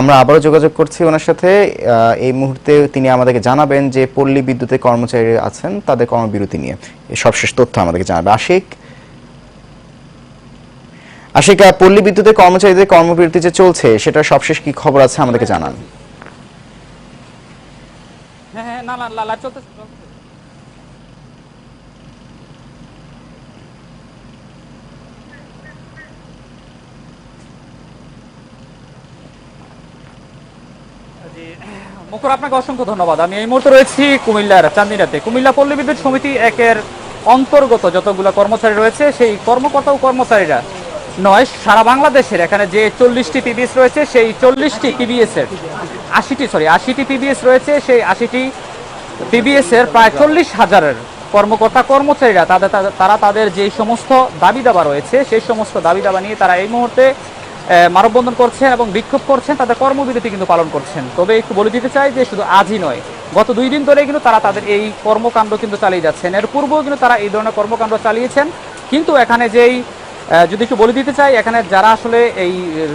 আমরা আবারও যোগাযোগ করছি ওনার সাথে। এই মুহূর্তে তিনি আমাদেরকে জানাবেন যে পল্লী বিদ্যুতের কর্মচারী আছেন, তাদের কর্মবিরতি নিয়ে। সবশেষ তথ্য আমাদেরকে জানাবে। আশিক? আশিক, পল্লী বিদ্যুতের কর্মচারীদের কর্মবিরতি যে চলছে সেটা সবশেষ কি খবর আছে আমাদেরকে জানান। হ্যাঁ হ্যাঁ না না লাইভ মুখর আপনাকে অসংখ্য ধন্যবাদ। আমি এই মুহূর্তে রয়েছি কুমিল্লার চান্দিনাতে। কুমিল্লা পল্লী বিদ্যুৎ সমিতি একের অন্তর্গত যতগুলো কর্মচারী রয়েছে, সেই কর্মকর্তা ও কর্মচারীরা নয়, সারা বাংলাদেশের এখানে যে চল্লিশটি পিবিএস রয়েছে, সেই চল্লিশটি পিবিএস এর আশিটি সরি আশিটি পিবিএস রয়েছে, সেই আশিটি পিবিএস এর প্রায় চল্লিশ হাজারের কর্মকর্তা কর্মচারীরা, তাদের তারা তাদের যে সমস্ত দাবি দাবা রয়েছে, সেই সমস্ত দাবি দাবা নিয়ে তারা এই মুহূর্তে মানববন্ধন করছেন এবং বিক্ষোভ করছেন, তাদের কর্মবিরতি কিন্তু পালন করছেন। তবে একটু বলে দিতে চাই যে শুধু আজই নয়, গত দুই দিন ধরে কিন্তু তারা তাদের এই কর্মকাণ্ড কিন্তু চালিয়ে যাচ্ছেন। এর পূর্বেও কিন্তু তারা এই ধরনের কর্মকাণ্ড চালিয়েছেন, কিন্তু এখানে যেই যদি একটু বলে দিতে চাই, এখানে যারা আসলে এই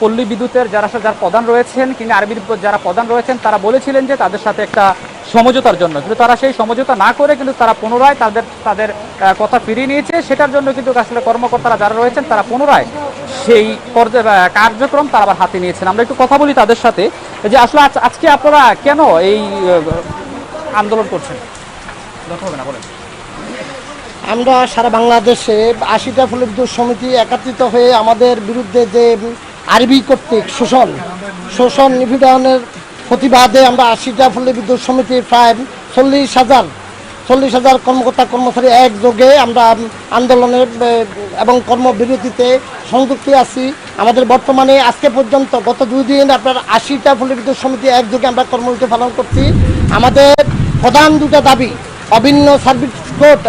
পল্লী বিদ্যুতের যারা আসলে যারা প্রধান রয়েছেন কিংবা আরবি যারা প্রধান রয়েছেন, তারা বলেছিলেন যে তাদের সাথে একটা সমঝোতার জন্য। কিন্তু তারা সেই সমঝোতা না করে কিন্তু তারা পুনরায় তাদের তাদের কথা ফিরিয়ে নিয়েছে। সেটার জন্য কিন্তু আসলে কর্মকর্তারা যারা রয়েছেন, তারা পুনরায় সেই কার্যক্রম তারা আবার হাতে নিয়েছেন। আমরা একটু কথা বলি তাদের সাথে যে আসলে আজ- আজকে আপনারা কেন এই আন্দোলন করছেন? বলেন। আমরা সারা বাংলাদেশে আশিটা ফুল বিদ্যুৎ সমিতি একত্রিত হয়ে আমাদের বিরুদ্ধে যে আরবি কর্তৃক শোষণ শোষণ নিপীড়নের প্রতিবাদে আমরা আশিটা ফুল বিদ্যুৎ সমিতির প্রায় চল্লিশ হাজার চল্লিশ হাজার কর্মকর্তা কর্মচারী একযোগে আমরা আন্দোলনে এবং কর্মবিরতিতে সংযুক্তি আছি। আমাদের বর্তমানে আজকে পর্যন্ত গত দুই দিন আপনার আশিটা ফুল বিদ্যুৎ সমিতি একযোগে আমরা কর্মবিরতি পালন করছি। আমাদের প্রধান দুটা দাবি অভিন্ন সার্ভিস কোড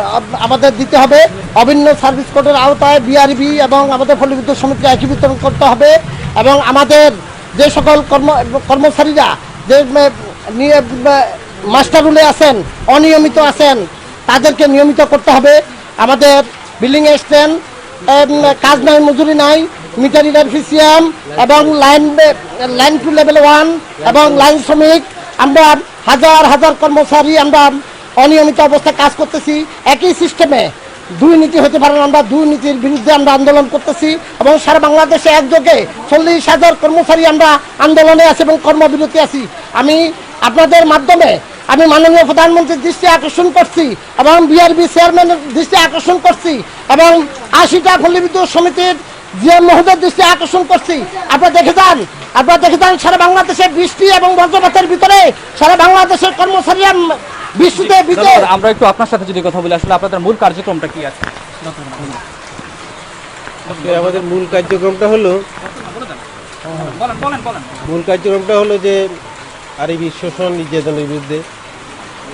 আমাদের দিতে হবে। অভিন্ন সার্ভিস কোডের আওতায় বিআরবি এবং আমাদের ফল বিদ্যুৎ সমিতি একই বিতরণ করতে হবে এবং আমাদের যে সকল কর্ম কর্মচারীরা যে মাস্টার রুলে আছেন, অনিয়মিত আছেন, তাদেরকে নিয়মিত করতে হবে। আমাদের বিল্ডিং স্ট্যান্ড কাজ নাই, মজুরি নাই মিটার ইনারফিসিয়াম এবং line line two level one এবং লাইন শ্রমিক। আমরা হাজার হাজার কর্মচারী, আমরা অনিয়মিত অবস্থায় কাজ করতেছি, একই সিস্টেমে দুর্নীতি হতে পারে আমরা দুর্নীতির বিরুদ্ধে আমরা আন্দোলন করতেছি এবং সারা বাংলাদেশে একযোগে চল্লিশ হাজার কর্মচারী আমরা আন্দোলনে আছি এবং কর্মবিরতি আছি। আমি আপনাদের মাধ্যমে আমি মাননীয় প্রধানমন্ত্রীর দৃষ্টি আকর্ষণ করছি এবং বিআরবি চেয়ারম্যানের দৃষ্টি আকর্ষণ করছি এবং আশিটা পল্লী বিদ্যুৎ সমিতির জিএম মহোদয়ের দৃষ্টি আকর্ষণ করছি। আপনারা দেখে যান, আপনারা দেখে যান সারা বাংলাদেশে বৃষ্টি এবং বজ্রপাতের ভিতরে সারা বাংলাদেশের কর্মচারীরা ভিতরে ধন্যবাদ। আমরা একটু আপনার সাথে যদি কথা বলি আসলে আপনাদের মূল কার্যক্রমটা কি আছে? আমাদের মূল কার্যক্রমটা হলো বলেন বলেন বলেন। মূল কার্যক্রমটা হলো যে আর এই শোষণ নির্যাতনের বিরুদ্ধে।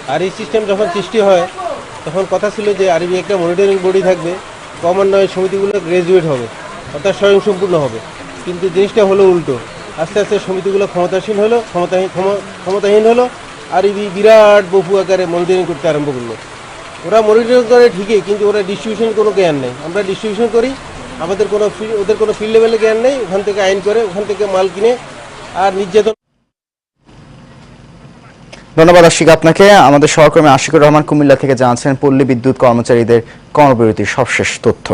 আর এই সিস্টেম যখন সৃষ্টি হয় তখন কথা ছিল যে আরবি একটা মনিটরিং বডি থাকবে ক্রমান্বয়ে সমিতিগুলো গ্রাজুয়েট হবে অর্থাৎ স্বয়ংসম্পূর্ণ হবে। কিন্তু জিনিসটা হলো উল্টো। আস্তে আস্তে সমিতিগুলো ক্ষমতাসীন হলো ক্ষমতাহীন ক্ষম- ক্ষমতাহীন হলো আরবি বিরাট বহু আকারে মনিটরিং করতে আরম্ভ করল। ওরা মনিটরিং করে ঠিকই, কিন্তু ওরা ডিস্ট্রিবিউশন কোনো জ্ঞান নেই। আমরা ডিস্ট্রিবিউশন করি, আমাদের কোনো ওদের কোনো ফিল্ড লেভেলে জ্ঞান নেই, ওখান থেকে আইন করে, ওখান থেকে মাল কিনে আর নির্যাতন ধন্যবাদ আশিক আপনাকে। আমাদের সহকর্মী আশিকুর রহমান কুমিল্লা থেকে জানাচ্ছেন পল্লী বিদ্যুৎ কর্মচারীদের কর্মবিরতির সবশেষ তথ্য।